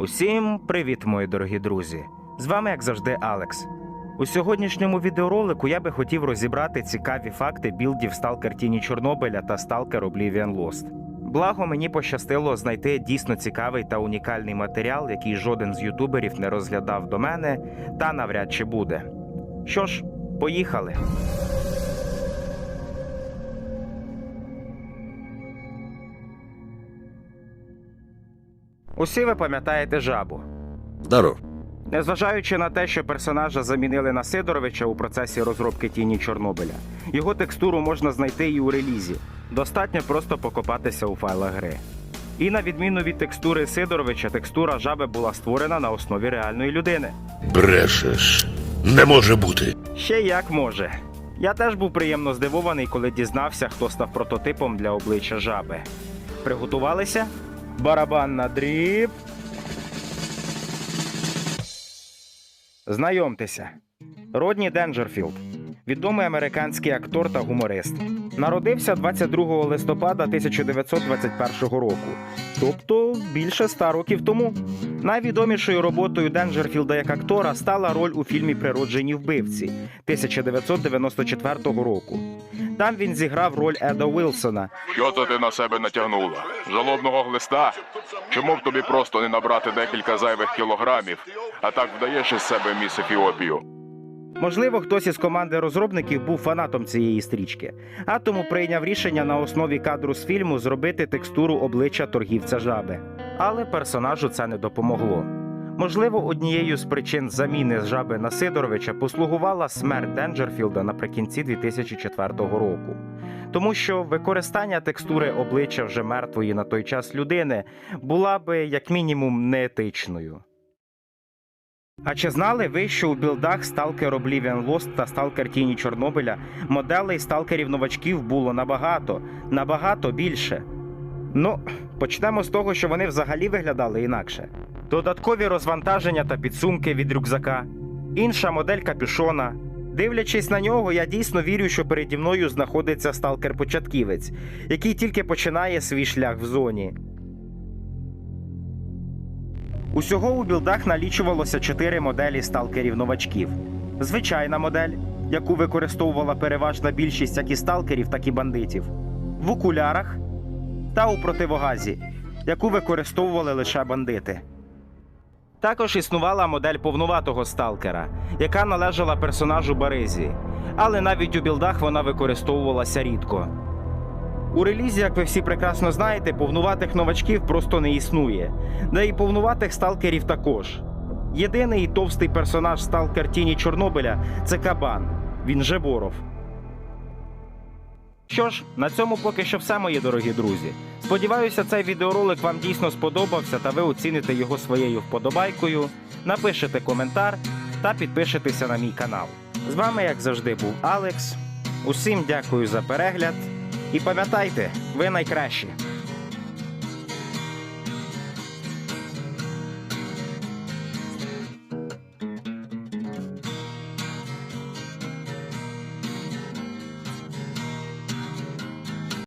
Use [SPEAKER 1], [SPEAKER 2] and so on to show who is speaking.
[SPEAKER 1] Усім привіт, мої дорогі друзі! З вами, як завжди, Алекс. У сьогоднішньому відеоролику я би хотів розібрати цікаві факти білдів Stalker Тіні Чорнобиля та Stalker Oblivion Lost. Благо мені пощастило знайти дійсно цікавий та унікальний матеріал, який жоден з ютуберів не розглядав до мене, та навряд чи буде. Що ж, поїхали. Усі ви пам'ятаєте жабу.
[SPEAKER 2] Здоров.
[SPEAKER 1] Незважаючи на те, що персонажа замінили на Сидоровича у процесі розробки тіні Чорнобиля, його текстуру можна знайти і у релізі. Достатньо просто покопатися у файлах гри. І на відміну від текстури Сидоровича, текстура жаби була створена на основі реальної людини.
[SPEAKER 2] Брешеш. Не може бути.
[SPEAKER 1] Ще як може. Я теж був приємно здивований, коли дізнався, хто став прототипом для обличчя жаби. Приготувалися? Барабан на дріб. Знайомтеся. Родні Денджерфілд, відомий американський актор та гуморист. Народився 22 листопада 1921 року, тобто більше ста років тому. Найвідомішою роботою Денджерфілда як актора стала роль у фільмі Природжені вбивці 1994 року. Там він зіграв роль Еда Уілсона,
[SPEAKER 3] Що то ти на себе натягнула? Жалобного глиста? Чому б тобі просто не набрати декілька зайвих кілограмів, а так вдаєш із себе міс Ефіопію?
[SPEAKER 1] Можливо, хтось із команди розробників був фанатом цієї стрічки, а тому прийняв рішення на основі кадру з фільму зробити текстуру обличчя торгівця жаби. Але персонажу це не допомогло. Можливо, однією з причин заміни жаби на Сидоровича послугувала смерть Денджерфілда наприкінці 2004 року. Тому що використання текстури обличчя вже мертвої на той час людини була би як мінімум неетичною. А чи знали ви, що у білдах Stalker Oblivion Lost та Stalker Тіні Чорнобиля моделей сталкерів новачків було набагато, набагато більше? Ну, почнемо з того, що вони взагалі виглядали інакше. Додаткові розвантаження та підсумки від рюкзака, інша модель капюшона. Дивлячись на нього, я дійсно вірю, що переді мною знаходиться сталкер-початківець, який тільки починає свій шлях в зоні. Усього у білдах налічувалося чотири моделі сталкерів новачків: звичайна модель, яку використовувала переважна більшість як і сталкерів, так і бандитів, в окулярах та у противогазі, яку використовували лише бандити. Також існувала модель повнуватого сталкера, яка належала персонажу Баризі, але навіть у білдах вона використовувалася рідко. У релізі, як ви всі прекрасно знаєте, повнуватих новачків просто не існує, да і повнуватих сталкерів також. Єдиний і товстий персонаж сталкер Тіні Чорнобиля це Кабан. Він же Боров. Що ж, на цьому поки що все, мої дорогі друзі. Сподіваюся, цей відеоролик вам дійсно сподобався та ви оціните його своєю вподобайкою, напишете коментар та підпишетеся на мій канал. З вами, як завжди, був Алекс. Усім дякую за перегляд. І пам'ятайте, ви найкращі.